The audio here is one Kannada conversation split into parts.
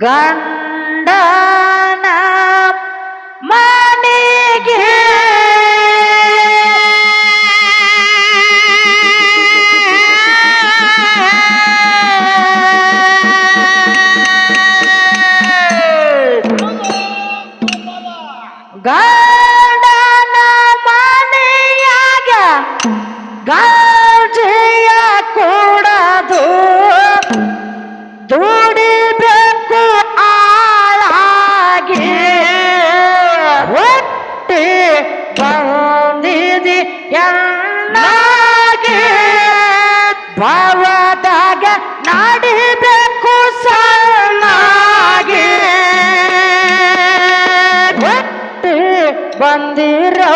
গান ವಾರದಾಗ ನಾಡಿಬೇಕು ಸಣ್ಣಾಗಿ. ಬಂದಿರೋ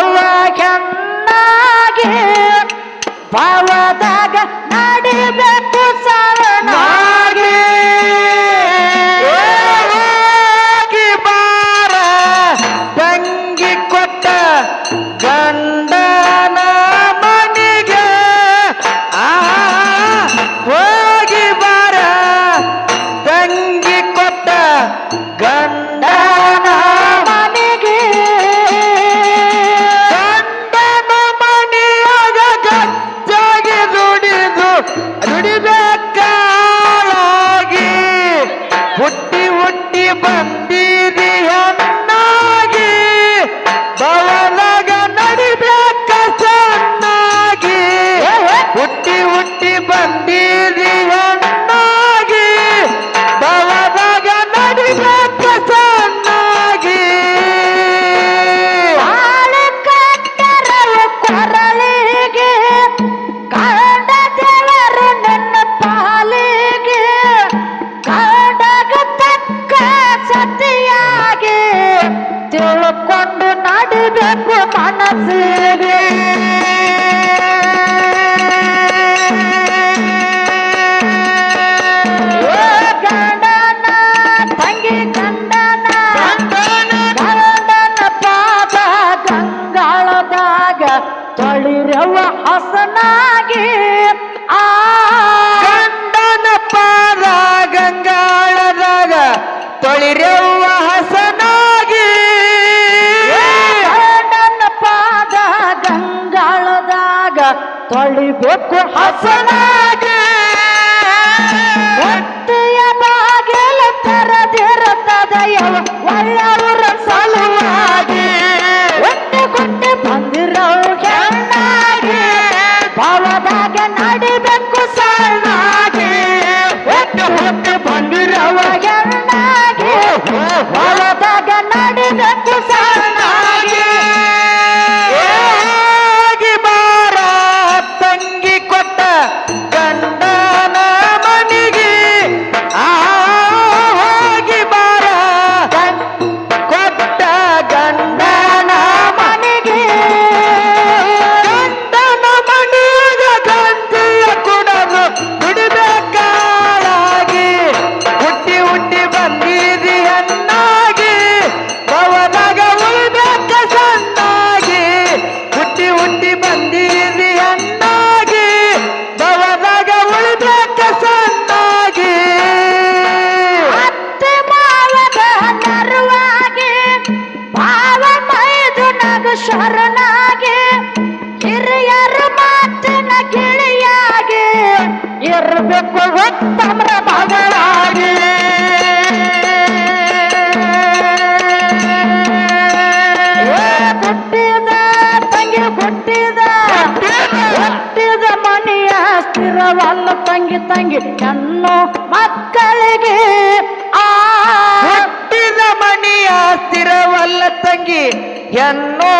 ಒಕ್ಕು ಹಸನಾಗಿ ಒತ್ತೆಯ ಬಾಗಿಲ ತೆರೆದಿರುತ್ತದೆ. ಒಳ್ಳೆಯ ತಂಗಿ ನನ್ನ ಮಕ್ಕಳಿಗೆ ಆ ಹುಟ್ಟಿದ ಮಣಿಯ ಸ್ಥಿರವಲ್ಲ ತಂಗಿ. ಎನ್ನೋ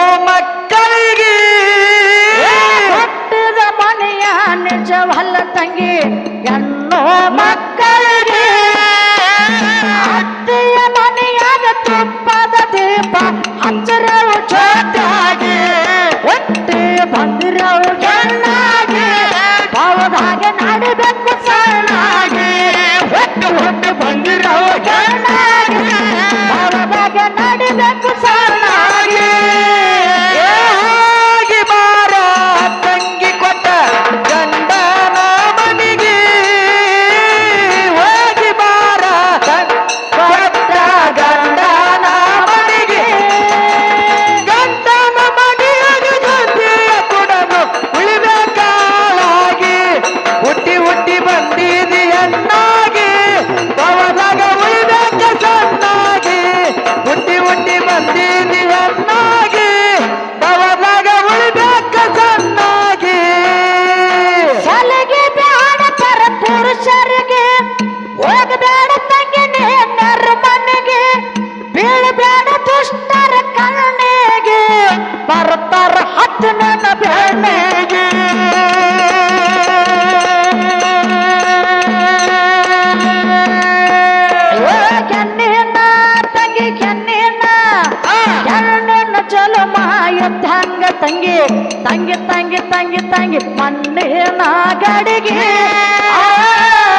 ತಂಗಿ ತಂಗಿ ತಂಗಿ ತಂಗಿ ಮಣ್ಣಿನ ಗಡಿಗೆ.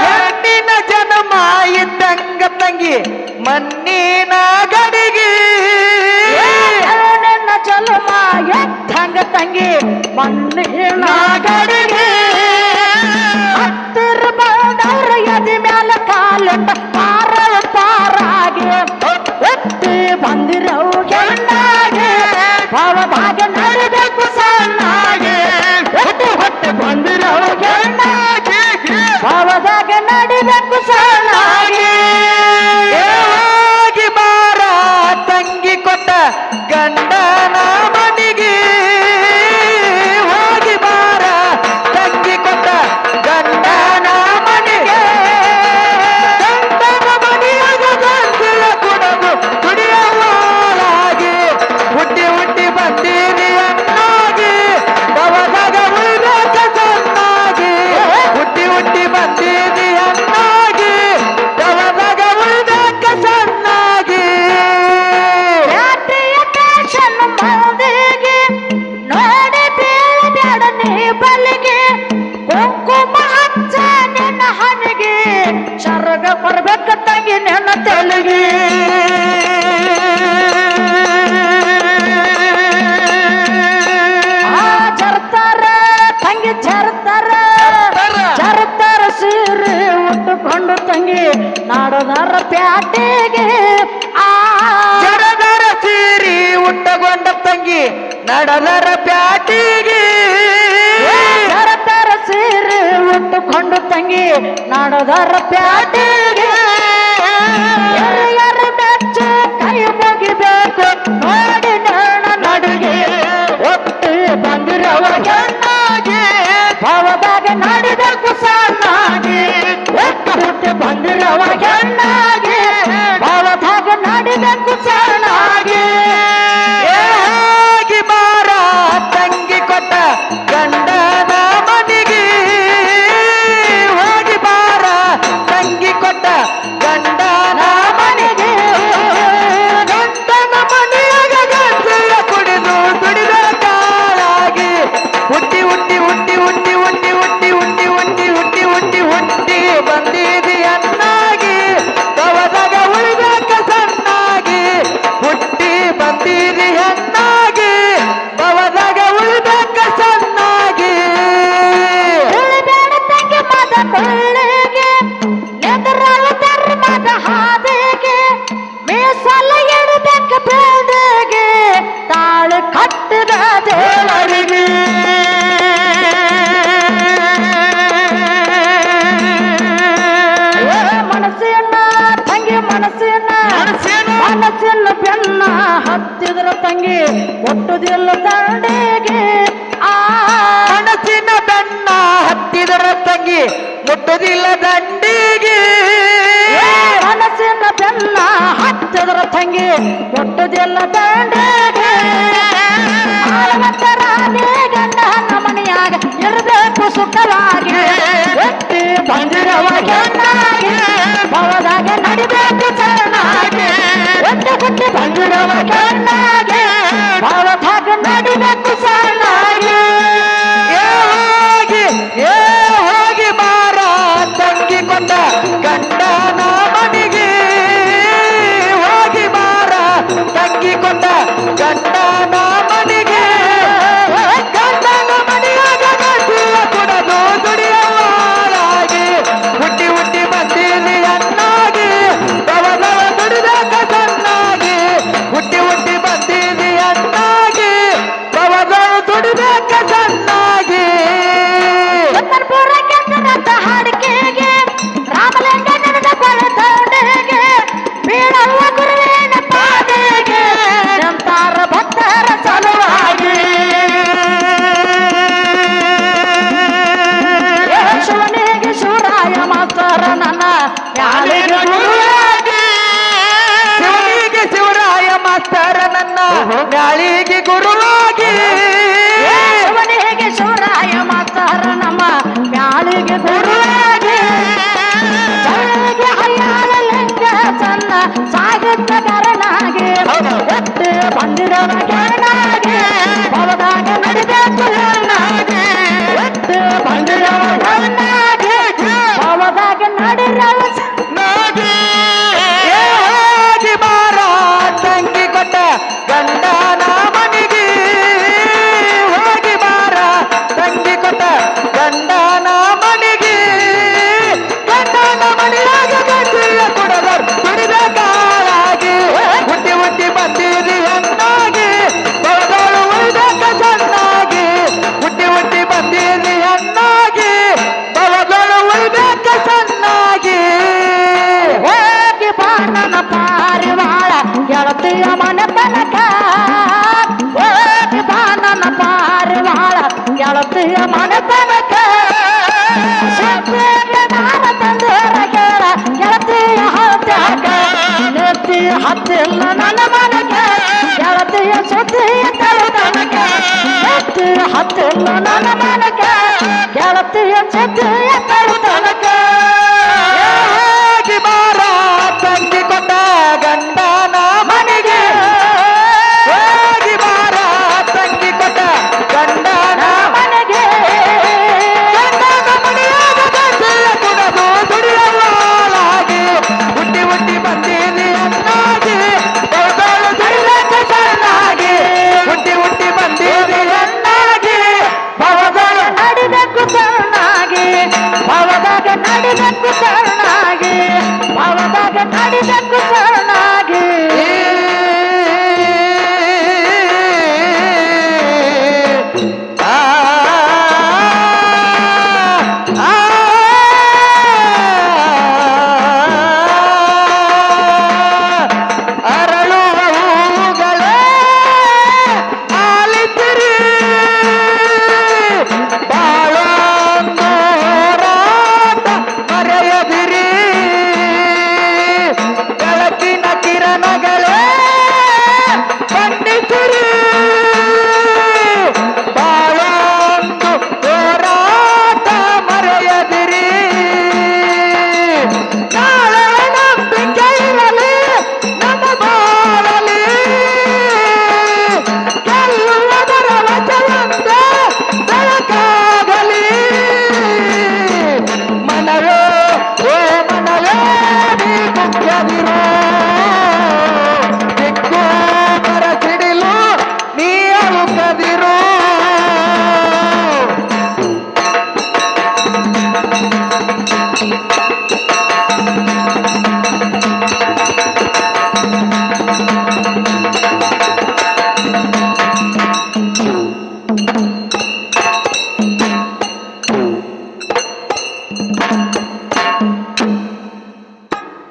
ಹೆಣ್ಣಿನ ಜನ್ಮ ಇದ್ದಂಗ ತಂಗಿ ಮಣ್ಣಿನ ಗಡಿಗೆ. ನನ್ನ ಜನ್ಮ ಎದ್ದಂಗ ತಂಗಿ ಮಣ್ಣಿನ ಗಡಿಗೆ. ಹತ್ತಿರ ಬಂದವ್ರ ಎದಿ ಮ್ಯಾಲ ಕಾಲ ಪಾರ ಪಾರಾಗೆ ಎತ್ತಿ ಬಂದಿರವು ಭಾವ ಭಾಗ ಅವಾಗ ನಡಿಬೇಕು ಸಾ ಪ್ಯಾಟಿಗೆ ಪ್ಯಾಟೆಗೆ ಜರದರ ಸೀರಿ ಉಟ್ಟಗೊಂಡ ತಂಗಿ ನಡದರ ಪ್ಯಾಟಿಗೆ. ಜರದರ ಸೀರೆ ಉಟ್ಟುಕೊಂಡು ತಂಗಿ ನಡದರ ಪ್ಯಾಟಿಗೆ. ದಂಡೆಗೆ ಒಟ್ಟುದಿಲ್ಲ ದಂಡೆಗೆ ಆ ಹಣಸಿನ ಬೆನ್ನ ಹತ್ತಿದರ ತಂಗಿ ಮುಟ್ಟುದಿಲ್ಲ ದಂಡಿಗೆ. ಹಣಸಿನ ಬೆನ್ನ ಹತ್ತಿದರ ತಂಗಿ ಮುಟ್ಟುದಿಲ್ಲ ದಂಡೆಗೆ. ಗಂಡ ಹನ್ನ ಮನೆಯಾಗ ಇರಬೇಕು ಸುಖವಾಗಿ. ಎತ್ತಿ ಬಂದಿರವಾಗಿ ಭವದಾಗ ನಡಿಬೇಕು ಚರಣಾಗಿ ಎತ್ತಿ ಬಂದಿರವ ಹತ್ತಿಲ್ಲ ನನ್ನ ಮನಕ್ಕೆ, ಗೆಳತಿಯ ಸುದ್ದಿಯ ತನಕ ಹತ್ತಿ ಹತ್ತಿಲ್ಲ ನನ್ನ ಮನಕ್ಕೆ, ಗೆಳತಿಯ ಸುದ್ದಿಯ ತಂಗಿ ಕೊಟ್ಟ ಗಂಡನ ಮನೆಗೆ.